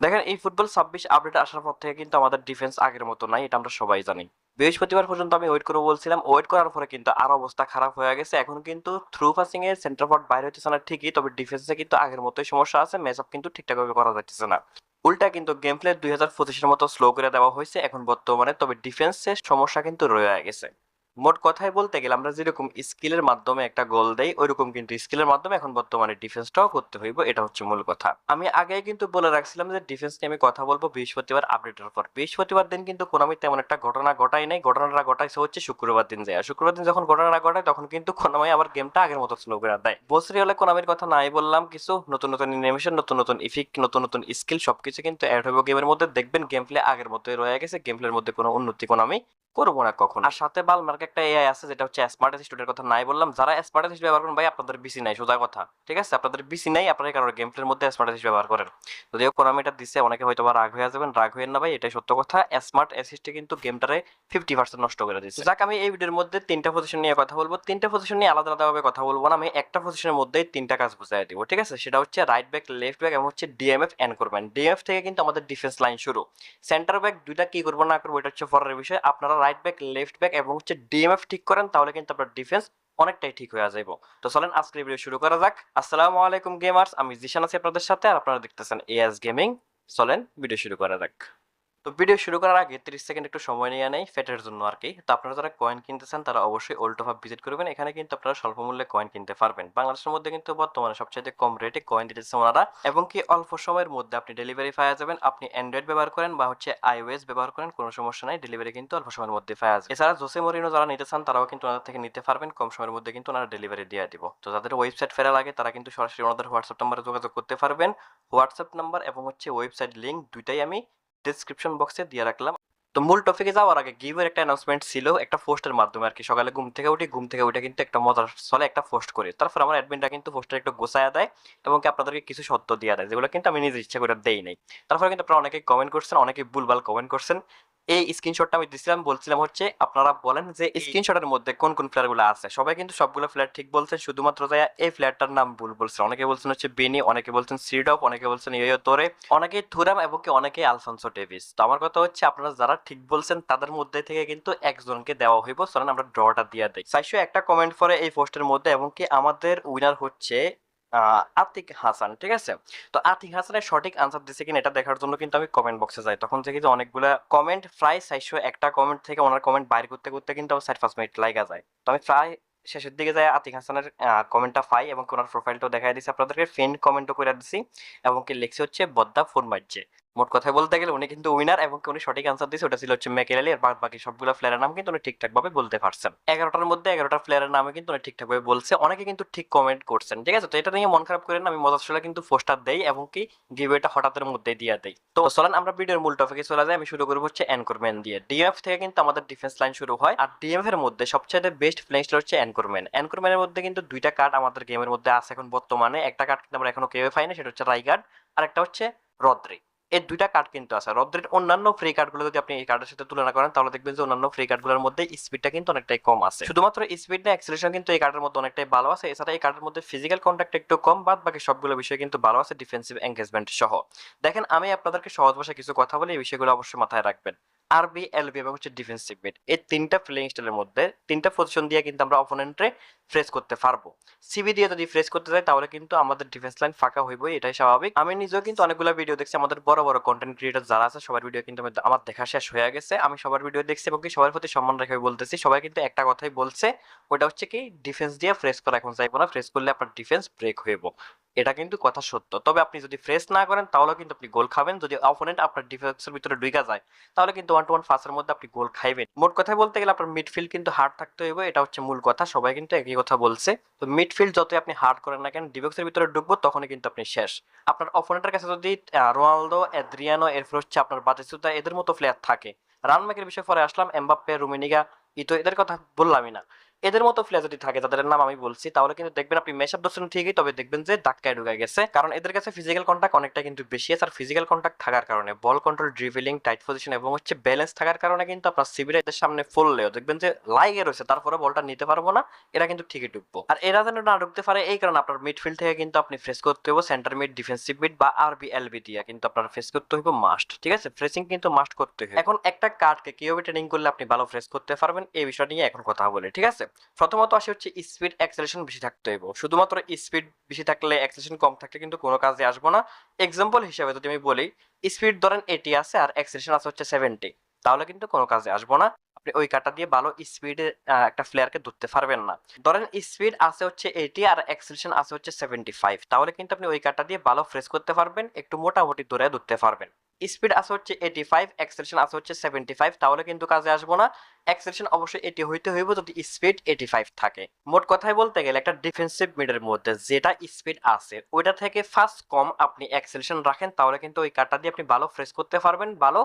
দেখেন, এই ফুটবল ছাব্বিশ আপডেট আসার পর থেকে কিন্তু আমাদের ডিফেন্স আগের মতো নাই, এটা আমরা সবাই জানি। বৃহস্পতিবার পর্যন্ত আমি ওয়েট করে বলছিলাম ওয়েট করার পরে কিন্তু আর অবস্থা খারাপ হয়ে গেছে। এখন কিন্তু থ্রু পাসিং এর সেন্টার ফর্ড বাইরে হচ্ছে না ঠিকই, তবে ডিফেন্সে কিন্তু আগের মতোই সমস্যা আছে ম্যাচ আপ কিন্তু ঠিকঠাক ভাবে করা যাচ্ছে না। উল্টা কিন্তু গেম প্লে দুই হাজার পঁচিশের মতো স্লো করে দেওয়া হয়েছে এখন বর্তমানে, তবে ডিফেন্সের সমস্যা কিন্তু রয়ে গেছে। মোট কথায় বলতে গেলে আমরা যেরকম স্কিলের মাধ্যমে একটা গোল দেই, ওইরকম কিন্তু স্কিলের মাধ্যমে এখন বর্তমানে ডিফেন্সটাও করতে হইব, এটা হচ্ছে মূল কথা। আমি আগে কিন্তু বলে রাখছিলাম যে ডিফেন্স নিয়ে আমি কথা বলব বৃহস্পতিবার আপডেটের পর। বৃহস্পতিবার দিন কিন্তু কোনামি তেমন একটা ঘটনা ঘটাই নাই, ঘটনাটা ঘটাইছে হচ্ছে শুক্রবার দিন যায়। শুক্রবার দিন যখন ঘটনা ঘটায় তখন কিন্তু কোনামি আবার গেমটা আগের মতো স্লো করে দেয়। বসরি হলে কোনামির কথা নাই বললাম, কিছু নতুন নতুন অ্যানিমেশন নতুন নতুন ইফিক নতুন নতুন স্কিল সবকিছু কিন্তু অ্যাড হবে গেমের মধ্যে। দেখবেন গেম প্লে আগের মতোই রয়ে গেছে গেম প্লের মধ্যে কোনো উন্নতি কোনামি করব না কখন? আর সাথে বালমার্ক একটা এআই আছে, যেটা হচ্ছে স্মার্ট অ্যাসিস্ট্যান্টের কথা নাই বললাম। যারা স্মার্ট অ্যাসিস্ট ব্যবহার করেন, ভাই, আপনাদের বিসি নাই, সোজা কথা, ঠিক আছে? আপনাদের বিসি নাই, আপনারা কারণ গেম প্লের মধ্যে স্মার্ট অ্যাসিস্ট ব্যবহার করেন। যদিও কোনামি এটা দিচ্ছে অনেকে হয়তো বা রাগ হয়ে যাবেন, রাগ হয়ে না, ভাই, এটাই সত্য কথা। স্মার্ট অ্যাসিস্টে কিন্তু গেমটারে ফিফটি পার্সেন্ট নষ্ট করে দিচ্ছে যাক, আমি এই ভিডিওর মধ্যে তিনটা পজিশন নিয়ে কথা বলব। তিনটা পজিশন নিয়ে আলাদা আলাদাভাবে কথা বলব না, আমি একটা পজিশনের মধ্যেই তিনটা কাজ বুঝাই দিব, ঠিক আছে? সেটা হচ্ছে রাইট ব্যাক লেফট ব্যাক এবং হচ্ছে ডিএমএফ এন্ড করবেন ডিএমএফ থেকে কিন্তু আমাদের ডিফেন্স লাইন শুরু। সেন্টার ব্যাক দুইটা কি করব, না করব, এটা হচ্ছে পরের বিষয়। আপনারা রাইট ব্যাক লেফট ব্যাক এবং হচ্ছে ডিএমএফ ঠিক করেন, তাহলে কিন্তু আপনার ডিফেন্স অনেকটাই ঠিক হয়ে যাইব। তো চলেন, আজকের ভিডিও শুরু করা যাক। আসসালামু আলাইকুম গেমার্স আমি জিশান আছি আপনাদের সাথে, আর আপনারা দেখতেছেন এএস গেমিং চলেন ভিডিও শুরু করা যাক। তো ভিডিও শুরু করার আগে তিরিশ সেকেন্ড একটু সময় নিয়ে নেই, ফেটের জন্য আর কি তো আপনারা যারা কয়েন কিনতে চান, তারা অবশ্যই ওল্ড অফ ভিজিট করবেন। এখানে কিন্তু আপনারা স্বল্প মূল্যে কয়েন কিনতে পারবেন। বাংলাদেশের মধ্যে কিন্তু বর্তমানে সবচেয়ে কম রেটে কয়েন দিতেছে ওনারা। এবং কি অল্প সময়ের মধ্যে আপনি ডেলিভারি পাওয়া যাবেন। আপনি অ্যান্ড্রয়েড ব্যবহার করেন বা হচ্ছে আইওএস ব্যবহার করেন, কোনো সমস্যা নাই। ডেলিভারি কিন্তু অল্প সময়ের মধ্যে পাওয়া যায় এছাড়া জোসে মরিনো যারা নিতে চান, তারাও কিন্তু ওনাদের থেকে নিতে পারবেন। কম সময়ের মধ্যে কিন্তু ওনারা ডেলিভারি দিয়ে দিব। তো যাদের ওয়েবসাইট ফেরা লাগে, তারা কিন্তু সরাসরি ওনাদের হোয়াটসঅ্যাপ নাম্বারে যোগাযোগ করতে পারবেন। হোয়াটসঅ্যাপ নাম্বার এবং হচ্ছে ওয়েবসাইট লিঙ্ক দুইটাই আমি ডিসক্রিপশন বক্সে দিয়ে রাখলাম। তো মূল টপিকে যাওয়ার আগে গিভের একটা অ্যানাউন্সমেন্ট ছিল, একটা পোস্টের মাধ্যমে আর কি। সকালে ঘুম থেকে উঠি, ঘুম থেকে উঠে কিন্তু একটা মজার চলে একটা পোস্ট করি। তারপর আমার অ্যাডমিনটা কিন্তু পোস্টটা একটু গোছায়া দেয় এবং আপনাদেরকে কিছু সত্য দিয়ে দেয়, যেগুলো কিন্তু আমি নিজের ইচ্ছা করে দেই নাই। তারপরে কিন্তু আপনারা অনেকে কমেন্ট করছেন অনেকে ভুলভাল কমেন্ট করছেন। এই স্ক্রিনশটটা আমি দিছিলাম, বলছিলাম হচ্ছে আপনারা বলেন যে স্ক্রিনশটের মধ্যে কোন কোন প্লেয়ারগুলো আছে। সবাই কিন্তু সবগুলো প্লেয়ার ঠিক বলছেন, শুধুমাত্র যায় এই প্লেয়ারটার নাম ভুল বলছেন। অনেকে বলছেন হচ্ছে বেনি অনেকে বলছেন সিডপ অনেকে বলছেন ইয়ো তোরে অনেকে থুরাম এবং কি অনেকে আলফানসো ডেভিস তো আমার কথা হচ্ছে আপনারা যারা ঠিক বলছেন, তাদের মধ্যে থেকে কিন্তু একজনকে দেওয়া হইব। চলেন আমরা ড্রটা দিয়ে দিই। চারশো একটা কমেন্ট করে এই পোস্টের মধ্যে এবং কি আমাদের উইনার হচ্ছে আতিক হাসান, ঠিক আছে? তো আতিক হাসানের সঠিক আনসার দিছে কিনা এটা দেখার জন্য কিন্তু আমি কমেন্ট বক্সে যাই। তখন থেকে যে অনেকগুলো কমেন্ট প্রায় চারশো একটা কমেন্ট থেকে ওনার কমেন্ট বাইর করতে করতে কিন্তু আমার চার পাঁচ মিনিট লাগা যায়। তো আমি প্রায় শেষের দিকে যায় আতিক হাসানের কমেন্টটা পাই এবং ওনার প্রোফাইলটাও দেখাই দিছি। আপনাদেরকে ফ্রেন্ড কমেন্টও করে দিছি এবং কি লিখছে হচ্ছে, বদ্দা ফোন মারছে মোট কথা বলতে গেলে উনি কিন্তু উইনার এবং উনি সঠিক আনসার দিয়েছে, ওটা ছিল হচ্ছে মেকেলালি আর বাকি সবগুলো প্লেয়ারের নাম কিন্তু উনি ঠিকঠাক ভাবে বলতে পারছেন। এগারোটার মধ্যে এগারোটা প্লেয়ারের নামে কিন্তু উনি ঠিকঠাক ভাবে বলছে, অনেকে কিন্তু ঠিক কমেন্ট করছেন, ঠিক আছে? তো এটা নিয়ে মন খারাপ করেন আমি মজার ছলে কিন্তু পোস্টার দেই এবং কি গিভওয়েটা হঠাৎের মধ্যে দিয়ে দেই। তো চলেন আমরা ভিডিওর মূল টপিকে চলে যাই, আমি শুরু করব হচ্ছে অ্যানকরম্যান দিয়ে। ডিএফ থেকে কিন্তু আমাদের ডিফেন্স লাইন শুরু হয় আর ডিএফ এর মধ্যে সবচেয়ে বেস্ট স্টাইল হচ্ছে অ্যানকরম্যান অ্যানকরম্যানের মধ্যে কিন্তু দুইটা কার্ড আমাদের গেমের মধ্যে আছে এখন বর্তমানে। একটা কার্ড কিন্তু আমরা এখনও কেউ পাই না সেটা হচ্ছে রাইগার্ড আর একটা হচ্ছে রদ্রি এই দুইটা কার্ড কিন্তু আছে। রদ্রের অন্যান্য ফ্রি কার্ডগুলো যদি আপনি এই কার্ডের সাথে তুলনা করেন, তাহলে দেখবেন যে অন্যান্য ফ্রি কার্ডগুলোর মধ্যে স্পিডটা কিন্তু অনেকটাই কম আছে। শুধুমাত্র স্পিড না অ্যাক্সিলেশন কিন্তু এই কার্ডের মধ্যে অনেকটাই ভালো আছে। এছাড়া এই কার্ডের মধ্যে ফিজিক্যাল কন্ট্যাক্ট একটু কম, বাদ বাকি সবগুলো বিষয় কিন্তু ভালো আছে ডিফেন্সিভ এঙ্গেজমেন্ট সহ। দেখেন, আমি আপনাদেরকে সহজ ভাষায় কিছু কথা বলে এই বিষয়গুলো অবশ্যই মাথায় রাখবেন। আরবি, এলবি এবং হচ্ছে ডিফেন্সিভ মিড এই তিনটা প্লেইং স্টাইলের মধ্যে তিনটা পজিশন দিয়ে কিন্তু আমরা অপোনেন্টে ফ্রেস করতে পারব। সিবি দিয়ে যদি ফ্রেস করতে যাই তাহলে কিন্তু আমাদের ডিফেন্স লাইন ফাঁকা হইবই, এটাই স্বাভাবিক। আমি নিজেও কিন্তু অনেকগুলো ভিডিও দেখছি, আমাদের বড় বড় কন্টেন্ট ক্রিয়েটর যারা আছে, সবার ভিডিও কিন্তু আমার- দেখা শেষ হয়ে গেছে। আমি সবার ভিডিও দেখছি এবং কি সবার প্রতি সম্মান রেখে বলতেছি, সবাই কিন্তু একটা কথাই বলছে ওটা হচ্ছে কি ডিফেন্স দিয়ে ফ্রেস করা এখন চাইব না ফ্রেস করলে আপনার ডিফেন্স ব্রেক হইব। এটা কিন্তু কথা সত্য। তবে আপনি যদি ফ্রেস না করেন, তাহলে কিন্তু আপনি গোল খাবেন। যদি অপোনেন্ট আপনার ডিফেন্সের ভিতরে ঢুকা যায়, তাহলে কিন্তু ওয়ান টু ওয়ান ফাঁসের মধ্যে আপনি গোল খাইবেন। মোট কথায় বলতে গেলে আপনার মিডফিল্ড কিন্তু হার্ড থাকতে হইব, এটা হচ্ছে মূল কথা। সবাই কিন্তু একই কথা বলছে। তো মিডফিল্ড যতই আপনি হার্ড করেন না কেন ডিবক্সের ভিতরে ঢুকবো, তখনই কিন্তু আপনি শেষ। আপনার অপোনেন্টের কাছে যদি রোনালদো এদ্রিয়ানো এরপর হচ্ছে আপনার বাতিসুতা এদের মতো প্লেয়ার থাকে। রান মেকের বিষয়ে পরে আসলাম, এমবাপ্পে, রুমিনিগা, ইতো, এদের কথা বললামই না। এদের মতো প্লেয়ার যদি থাকে, যাদের নাম আমি বলছি, তাহলে কিন্তু দেখবেন আপনি মেশআপ ধরছেন ঠিকই, তবে দেখবেন যে ধাক্কায় ঢুকে গেছে। কারণ এদের কাছে ফিজিক্যাল কন্ট্যাক্ট অনেকটা কিন্তু বেশি আছে, আর ফিজিক্যাল কন্ট্যাক্ট থাকার কারণে ball control dribbling tight position এবং হচ্ছে ব্যালেন্স থাকার কারণে কিন্তু আপনার সিবির এদের সামনে ফুললেও দেখবেন যে লাইগে রয়েছে, তারপরে বলটা নিতে পারব না, এরা কিন্তু ঠিকই ঢুকবো। আর এরা যেন না ঢুকতে পারে, এই কারণে আপনার মিডফিল্ড থেকে কিন্তু আপনি ফ্রেস করতে হবে সেন্টার মিড ডিফেন্সিভ মিড বা আরবি এলবি দিয়া কিন্তু আপনার ফ্রেস করতে হবে মাস্ট ঠিক আছে? ফ্রেসিং কিন্তু মাস্ট করতে হবে এখন একটা কার্ডকে কীভাবে ট্রেনিং করলে আপনি ভালো ফ্রেস করতে পারবেন, এই বিষয় নিয়ে এখন কথা বলি, ঠিক আছে? প্রথমত আসে হচ্ছে স্পিড অ্যাক্সেলেশন বেশি থাকতে হইব। শুধুমাত্র স্পিড বেশি থাকলে অ্যাক্সেলেশন কম থাকলে কিন্তু কোনো কাজে আসব না। এক্সাম্পল হিসেবে যদি আমি বলি স্পিড ধরেন এটি আছে আর অ্যাক্সেলেশন আছে হচ্ছে সেভেন্টি তাহলে কিন্তু কোনো কাজে আসব না। আপনি ওই কাটা দিয়ে ভালো স্পিডে একটা প্লেয়ারকে ধরতে পারবেন না। ধরেন স্পিড আছে হচ্ছে এইটি আর অ্যাক্সেলেশন আছে হচ্ছে সেভেন্টি ফাইভ তাহলে কিন্তু আপনি ওই কাটা দিয়ে ভালো ফ্রেস করতে পারবেন, একটু মোটামুটি দূরে ধরতে পারবেন। স্পিড আছে হচ্ছে এইটি ফাইভ এক্সেলেশন আছে হচ্ছে সেভেন্টি ফাইভ তাহলে কিন্তু কাজে আসব না। এক্সেলেশন অবশ্যই এটি হইতে হইব যদি স্পিড এইটি ফাইভ থাকে। মোট কথাই বলতে গেলে একটা ডিফেন্সিভ মিডের মধ্যে যেটা স্পিড আছে, ওইটা থেকে ফার্স্ট কম আপনি এক্সেলেশন রাখেন, তাহলে কিন্তু ওই কার্ডটা দিয়ে আপনি ভালো ফ্রেশ করতে পারবেন, ভালো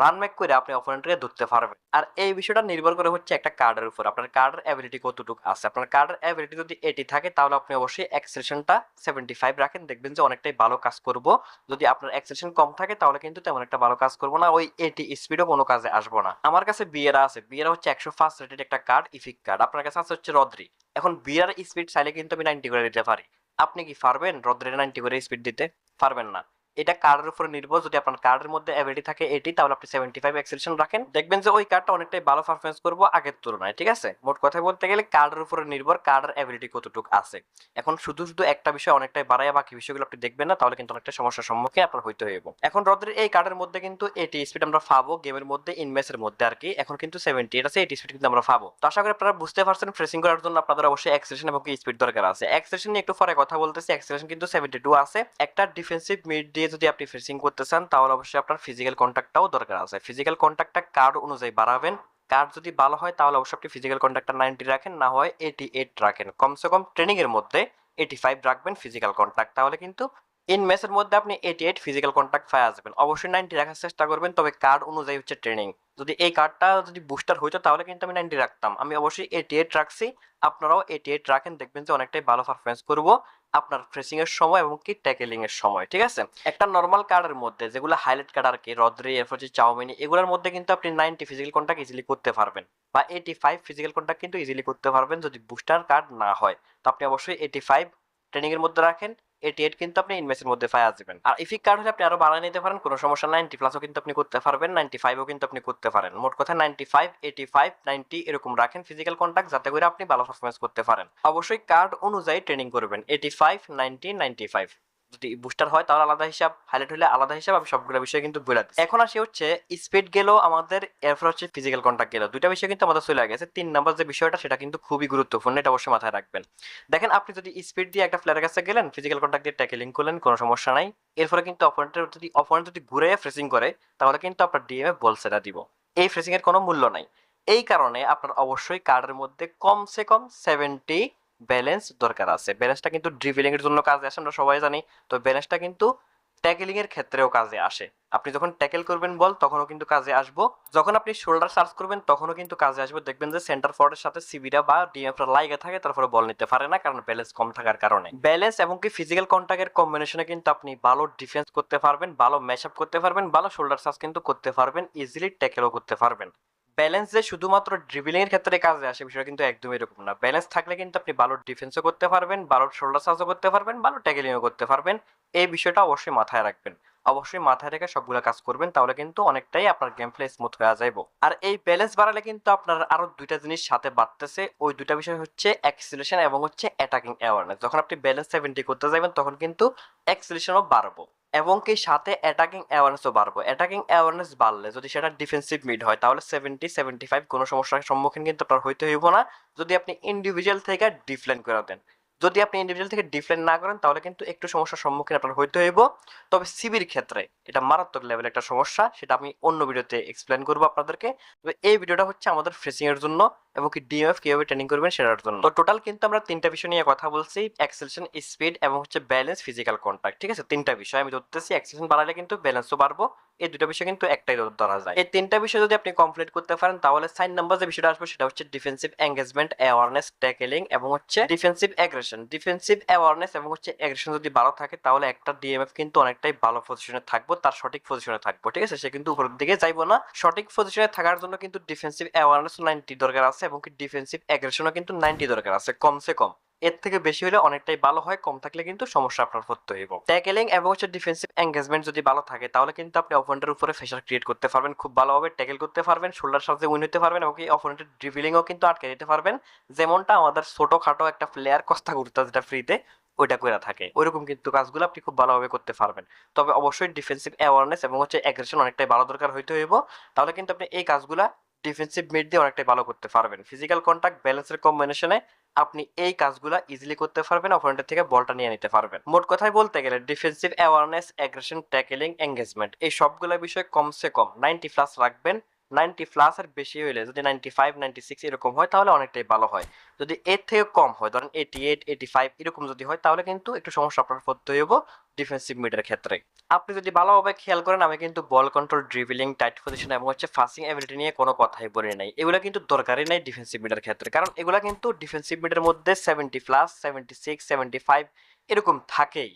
রান মেক করে আপনি অপোনেন্টকে ধরতে পারবেন। আর এই বিষয়টা নির্ভর করে হচ্ছে একটা কার্ডের উপর। আপনার কার্ডের অ্যাবিলিটি কতটুকু আছে? আপনার কার্ডের অ্যাবিলিটি যদি এটি থাকে, তাহলে আপনি অবশ্যই অ্যাক্সেলেশনটা সেভেন্টি ফাইভ রাখেন। দেখবেন যে অনেকটাই ভালো কাজ করব। যদি আপনার অ্যাক্সেলেশন কম থাকে, তাহলে কিন্তু তেমন একটা ভালো কাজ করব না। ওই এটি স্পিডও কোনো কাজে আসব না। আমার কাছে বিয়েরা আছে। বিয়েরা হচ্ছে একশো ফার্স্ট রেটেড একটা কার্ড ইফিক কার্ড আপনার কাছে আছে হচ্ছে রদ্রি এখন বিয়ার স্পিড চাইলে কিন্তু আমি নাইনটি করে দিতে পারি। আপনি কি পারবেন রদ্রের নাইনটি করে স্পিড দিতে? পারবেন না। এটা কার্ডের উপরে নির্ভর, যদি আপনার কার্ডের মধ্যে অ্যাবিলিটি থাকে এটি, তাহলে আপনি সেভেন্টি ফাইভ এক্সেলেশন রাখেন। দেখবেন যে ওই কার্ডটা অনেকটাই ভালো পারফরমেন্স করব আগের তুলনায়, ঠিক আছে? মোট কথা বলতে গেলে কার্ডের উপরে নির্ভর কার্ডের অ্যাবিলিটি কতটুকু আছে। এখন শুধু শুধু একটা বিষয় অনেকটাই বাড়ায়, বাকি বিষয়গুলো আপনি দেখবেন না, তাহলে কিন্তু অনেকটা সমস্যার সম্মুখীন আপনার হইতে হইব। এখন রদ্রের এই কার্ডের মধ্যে কিন্তু এটি স্পিড আমরা পাবো গেমের মধ্যে ইনমেসের মধ্যে আর কি। এখন কিন্তু সেভেন্টি এটা এটি স্পিড কিন্তু আমরা পাবো। তো আশা করি আপনারা বুঝতে পারছেন ফ্রেসিং করার জন্য আপনাদের অবশ্যই এক্সেলেশন এবং স্পিড দরকার আছে। এক্সেলেশন নিয়ে একটু পরে কথা বলতেছি এক্সেলেশন কিন্তু সেভেন্টি টু আছে। একটা ডিফেন্সিভ মিড দিয়ে যদি আপনি ফ্রেসিং করতে চান, তাহলে অবশ্যই আপনার ফিজিক্যাল কন্ট্যাক্টটাও দরকার আছে। ফিজিক্যাল কন্ট্যাক্টটা কার্ড অনুযায়ী বাড়াবেন? কার্ড যদি ভালো হয়, তাহলে অবশ্যই আপনি ফিজিক্যাল কন্ট্যাক্টটা নাইনটি রাখেন, না হয় এইটি এইট রাখেন। কমসে কম ট্রেনিং এর মধ্যে এইটি ফাইভ রাখবেন ফিজিক্যাল কন্ট্যাক্ট তাহলে কিন্তু ইন ম্যাচের মধ্যে আপনি এইটি এইট ফিজিক্যাল কন্ট্যাক্ট পাই আসবেন অবশ্যই নাইনটি রাখার চেষ্টা করবেন, তবে কার্ড অনুযায়ী হচ্ছে ট্রেনিং যদি এই কার্ডটা যদি বুস্টার হইতো, তাহলে কিন্তু আমি নাইনটি রাখতাম। আমি অবশ্যই এইটি এইট রাখছি। আপনারাও এইটি এইট রাখেন, দেখবেন যে অনেকটাই ভালো পারফরমেন্স করব। আপনার ফ্রেসিং এর সময় এবং কি ট্যাকেলিং এর সময়, ঠিক আছে? একটা নর্মাল কার্ডের মধ্যে, যেগুলো হাইলাইট কার্ড আর কি, রদ্রি এরপর হচ্ছে চাউমিনি এগুলোর মধ্যে কিন্তু আপনি নাইনটি ফিজিক্যাল কন্ট্যাক্ট ইজিলি করতে পারবেন। বা এইটি ফাইভ ফিজিক্যাল কন্ট্যাক্ট কিন্তু ইজিলি করতে পারবেন যদি বুস্টার কার্ড না হয়। তো আপনি অবশ্যই এইটি ফাইভ ট্রেনিং এর মধ্যে রাখেন। এটি এইট কিন্তু আপনি ইনভেস্টের মধ্যে পাই আসবেন আর ইফিক কার্ড হলে আপনি আরও বাড়ায় নিতে পারেন, কোনো সমস্যা নাইনটি প্লাসও কিন্তু আপনি করতে পারবেন নাইনটি ফাইভও কিন্তু আপনি করতে পারেন। মোট কথা ninety five eighty five ninety এরকম রাখেন ফিজিক্যাল কন্ট্যাক্ট যাতে করে আপনি ভালো পারফরমেন্স করতে পারেন। অবশ্যই কার্ড অনুযায়ী ট্রেনিং করবেন। Eighty five ninety ninety five যদি বুস্টার হয়, তাহলে আলাদা হিসাব হাইলাইট হলে আলাদা হিসাব, আমি সবগুলো বিষয় কিন্তু বলে দিচ্ছি এখন আসি হচ্ছে স্পিড গেল আমাদের এরপর হচ্ছে ফিজিক্যাল কন্ট্যাক্ট গেল দুইটা বিষয় কিন্তু আমাদের চলে গেছে। তিন নাম্বার যে বিষয়টা, সেটা কিন্তু খুবই গুরুত্বপূর্ণ, এটা অবশ্যই মাথায় রাখবেন। দেখেন, আপনি যদি স্পিড দিয়ে একটা প্লেয়ারের কাছে গেলেন ফিজিক্যাল কন্ট্যাক্ট দিয়ে ট্যাকেলিং করলেন, কোনো সমস্যা নাই। এরপরে কিন্তু অপোনেন্টের যদি অপোনেন্ট যদি ঘুরে ফ্রেসিং করে, তাহলে কিন্তু আপনার ডিএমএ বল সেটা দিব। এই ফ্রেসিং এর কোনো মূল্য নাই। এই কারণে আপনার অবশ্যই কার্ডের মধ্যে কমসে কম সেভেন্টি ব্যালেন্স দরকার আছে। ব্যালেন্সটা কিন্তু ড্রিভিলিং এর জন্য কাজে আসে, আমরা সবাই জানি। তো ব্যালেন্সটা কিন্তু ট্যাকেলিং এর ক্ষেত্রেও কাজে আসে। আপনি যখন ট্যাকেল করবেন বল, তখনও কিন্তু কাজে আসব। যখন আপনি শোল্ডার সার্চ করবেন, তখনও কিন্তু কাজে আসবে। দেখবেন যে সেন্টার ফরওয়ার্ডের সাথে সিবিরা বা ডিএফরা লাইগে থাকে, তারপরে বল নিতে পারে না, কারণ ব্যালেন্স কম থাকার কারণে। ব্যালেন্স এবং কি ফিজিক্যাল কন্ট্যাক্টের কম্বিনেশনে কিন্তু আপনি ভালো ডিফেন্স করতে পারবেন, ভালো ম্যাচ আপ করতে পারবেন, ভালো শোল্ডার সার্চ কিন্তু করতে পারবেন ইজিলি ট্যাকেলও করতে পারবেন। ব্যালেন্স যে শুধুমাত্র ড্রিবলিং এর ক্ষেত্রে কাজে আসে বিষয়টা কিন্তু একদমই এরকম না। ব্যালেন্স থাকলে কিন্তু আপনি ভালো ডিফেন্সও করতে পারবেন, ভালো শোল্ডার সার্চও করতে পারবেন, ভালো ট্যাকেলিংও করতে পারবেন। এই বিষয়টা অবশ্যই মাথায় রাখবেন। অবশ্যই মাথায় রেখে সবগুলো কাজ করবেন, তাহলে কিন্তু অনেকটাই আপনার গেম প্লে স্মুথ হয়ে যাইব। আর এই ব্যালেন্স বাড়ালে কিন্তু আপনার আরও দুইটা জিনিস সাথে বাড়তেছে। ওই দুইটা বিষয় হচ্ছে অ্যাক্সিলেশন এবং হচ্ছে অ্যাটাকিং অ্যাওয়ারনেস যখন আপনি ব্যালেন্স সেভেন্টি করতে যাবেন তখন কিন্তু অ্যাক্সিলেশনও বাড়বো। এবং কি সাথে অ্যাটাকিং অ্যাওয়ারনেসও বাড়বো। অ্যাটাকিং অ্যাওয়ারনেস বাড়লে যদি সেটা ডিফেন্সিভ মিড হয়, তাহলে সেভেন্টি সেভেন্টি ফাইভ কোনো সমস্যার সম্মুখীন কিন্তু আপনার হইতে হইব না। যদি আপনি ইন্ডিভিজুয়াল থেকে ডিফলেন করে দেন। যদি আপনি ইন্ডিভিজুয়াল থেকে ডিফলেন না করেন, তাহলে কিন্তু একটু সমস্যার সম্মুখীন আপনার হইতে হইব। তবে সিবির ক্ষেত্রে এটা মারাত্মক লেভেল একটা সমস্যা, সেটা আমি অন্য ভিডিওতে এক্সপ্লেন করব আপনাদেরকে। তবে এই ভিডিওটা হচ্ছে আমাদের ফ্রেসিং এর জন্য এবং কি ডিএমএফ কীভাবে ট্রেনিং করবেন সেটার জন্য। তো টোটাল কিন্তু আমরা তিনটা বিষয় নিয়ে কথা বলছি অ্যাক্সেলেশন স্পিড এবং হচ্ছে ব্যালেন্স ফিজিক্যাল কন্ট্যাক্ট ঠিক আছে? তিনটা বিষয় আমি ধরতেছি অ্যাক্সেলেশন বাড়ালে কিন্তু ব্যালেন্সও বাড়বো। এই দুটো বিষয় কিন্তু একটাই ধরা যায়। এই তিনটা বিষয় যদি আপনি কমপ্লিট করতে পারেন, তাহলে সাইন নাম্বার যে বিষয়টা আসবে সেটা হচ্ছে ডিফেন্সিভ এঙ্গেজমেন্ট অ্যাওয়ারনেস ট্যাকেলিং এবং হচ্ছে ডিফেন্সিভ অ্যাগ্রেশন ডিফেন্সিভ অ্যাওয়ারনেস এবং হচ্ছে অ্যাগ্রেশন যদি ভালো থাকে, তাহলে একটা ডিএমএফ কিন্তু অনেকটাই ভালো পজিশনে থাকব, তার সঠিক পজিশনে থাকব, ঠিক আছে? সে কিন্তু উপরের দিকে যাইবো না। সঠিক পজিশনে থাকার জন্য কিন্তু ডিফেন্সিভ অ্যাওয়ারনেস নাইনটি দরকার আছে এবং কি ডিফেন্সিভ অ্যাগ্রেশনও কিন্তু নাইনটি দরকার আছে, কমসে কম। এর থেকে বেশি হলে অনেকটাই ভালো হয়, কম থাকলে কিন্তু সমস্যা আপনার পড়তে হইব। ট্যাকেলিং এবং হচ্ছে ডিফেন্সিভ এঙ্গেজমেন্ট যদি ভালো থাকে, তাহলে কিন্তু আপনি অপোনেন্টের উপরে ফেসার ক্রিয়েট করতে পারবেন, খুব ভালোভাবে ট্যাকেল করতে পারবেন শোল্ডার সাথে উইন হতে পারবেন এবং অপোনেন্টের ড্রিভিলিংও কিন্তু আটকে দিতে পারবেন। যেমনটা আমাদের ছোটখাটো একটা প্লেয়ার কস্তা গুরুত্ব যেটা ফ্রিতে ওইটা করে থাকে। ওইরকম কিন্তু কাজগুলো আপনি খুব ভালোভাবে করতে পারবেন। তবে অবশ্যই ডিফেন্সিভ অ্যাওয়ারনেস এবং হচ্ছে অ্যাগ্রেশন অনেকটাই ভালো দরকার হইতে হইব। তাহলে কিন্তু আপনি এই কাজগুলা ডিফেন্সিভ মিড দিয়ে অনেকটাই ভালো করতে পারবেন। ফিজিক্যাল কন্ট্যাক্ট ব্যালেন্সের কম্বিনেশনে আপনি এই কাজগুলো ইজিলি করতে পারবেন অপোনেন্টের থেকে বলটা নিয়ে নিতে পারবেন। মোট কথায় বলতে গেলে defensive awareness aggression tackling engagement এই সবগুলো বিষয়ে কমসে কম নাইনটি প্লাস রাখবেন। নাইনটি প্লাস আর বেশি হইলে যদি নাইনটি ফাইভ নাইনটি সিক্স এরকম হয়, তাহলে অনেকটাই ভালো হয়। যদি এর থেকে কম হয়, ধরেন এইটি এইট এইটি ফাইভ এরকম যদি হয়, তাহলে কিন্তু একটু সমস্যা আপনার পড়তে হইব ডিফেন্সিভ মিডের ক্ষেত্রে। আপনি যদি ভালোভাবে খেয়াল করেন, আমি কিন্তু ball control dribbling tight position এবং হচ্ছে ফাসিং এবিলিটি নিয়ে কোনো কথাই বলি নাই। এগুলো কিন্তু দরকারই নাই ডিফেন্সিভ মিডের ক্ষেত্রে, কারণ এগুলো কিন্তু ডিফেন্সিভ মিডের মধ্যে seventy plus seventy six seventy five এরকম থাকেই।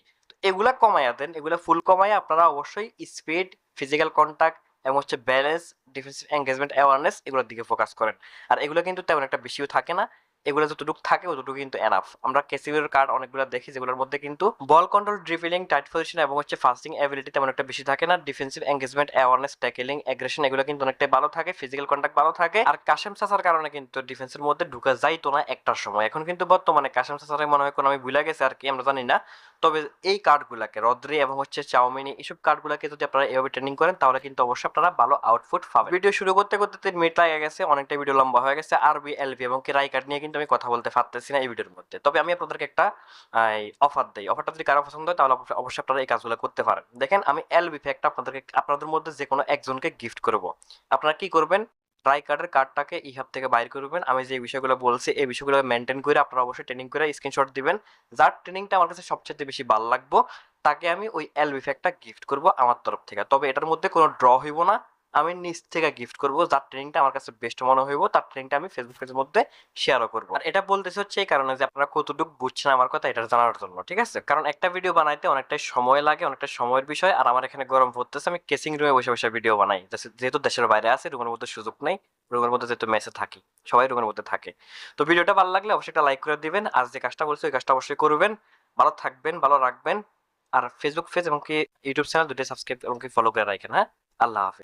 এগুলা কমাইয়া দেন, এগুলা ফুল কমাইয়া আপনারা অবশ্যই স্পিড ফিজিক্যাল কন্ট্যাক্ট এবং হচ্ছে ব্যালেন্স ডিফেন্সিভ এঙ্গেজমেন্ট অ্যাওয়ারনেস এগুলোর দিকে ফোকাস করেন। আর এগুলো কিন্তু তেমন একটা বেশিও থাকে না। এগুলো যতটুকু থাকে অতটুকু কিন্তু এনাফ আমরা কেসিবির কার্ড অনেকগুলো দেখি, যেগুলোর মধ্যে কিন্তু ball control dribbling tight position এবং হচ্ছে ফাস্টিং অ্যাবিলিটি তেমন একটা বেশি থাকে না। Defensive engagement awareness tackling aggression এগুলো কিন্তু অনেকটা ভালো থাকে ফিজিক্যাল কন্ট্যাক্ট ভালো থাকে। আর কাশেম সাসার কারণে কিন্তু ডিফেন্সের মধ্যে ঢুকা যাইতো না একটার সময়। এখন কিন্তু বর্তমানে কাশেম সাসারে মনে হয় কোনো আমি ভুলে গেছে আর কি, আমরা জানি না। তবে এই কার্ডগুলোকে রদ্রি এবং হচ্ছে চাউমিনি এইসব কার্ডগুলোকে যদি আপনারা এভাবে ট্রেনিং করেন, তাহলে কিন্তু অবশ্যই আপনারা ভালো আউটপুট পাবেন। ভিডিও শুরু করতে করতে তিন মিনিট লাগে গেছে অনেকটা ভিডিও লম্বা হয়ে গেছে। আরবি এলবি এবং কি রাই কার্ড নিয়ে কিন্তু আমি কথা বলতে পারতেছি না এই ভিডিওর মধ্যে। তবে আমি আপনাদেরকে একটা অফার দিই। অফারটা যদি কারও পছন্দ হয়, তাহলে অবশ্যই- অবশ্যই আপনারা এই কাজগুলো করতে পারেন। দেখেন, আমি এলবি ফ্যাক্টটা আপনাদেরকে, আপনাদের মধ্যে যে কোনো একজনকে গিফট করব। আপনারা কি করবেন? ট্রাই কার্ডের কার্ডটাকে ইহাব থেকে বাইর করবেন আমি যে বিষয়গুলো বলছি, এই বিষয়গুলো মেনটেন করে আপনারা অবশ্যই ট্রেনিং করে স্ক্রিনশট দিবেন। যার ট্রেনিংটা আমার কাছে সবচেয়ে বেশি ভালো লাগবো, তাকে আমি ওই এলবি ফ্যাক্টটা গিফট করব আমার তরফ থেকে। তবে এটার মধ্যে কোনো ড্র হইব না। আমি নিজ থেকে গিফট করব, যার ট্রেনিংটা আমার কাছে বেস্ট মনে হইব, তার ট্রেনিংটা আমি ফেসবুক পেজের মধ্যে শেয়ারও করব। আর এটা বলতেছি হচ্ছে এই কারণে যে আপনারা কতটুকু বুঝছেন আমার কথা, এটা জানার জন্য, ঠিক আছে? কারণ একটা ভিডিও বানাইতে অনেকটাই সময় লাগে, অনেকটা সময়ের বিষয়, আর আমার এখানে গরম পড়তেছে, আমি কেসিং রুমে বসে বসে ভিডিও বানাই। যেহেতু- দেশের বাইরে আছে, রুমের মধ্যে সুযোগ নেই, রুমের মধ্যে যেহেতু মেসে থাকি, সবাই রুমের মধ্যে থাকে। তো ভিডিওটা ভালো লাগলে অবশ্যই একটা লাইক করে দিবেন আজ যে কাজটা বলছি, ওই কাজটা অবশ্যই করবেন। ভালো থাকবেন, ভালো রাখবেন, আর ফেসবুক পেজ এবং কি ইউটিউব চ্যানেল দুটোই সাবস্ক্রাইব এবং কি ফলো করে রাখেন হ্যাঁ? আল্লাহ হাফেজ।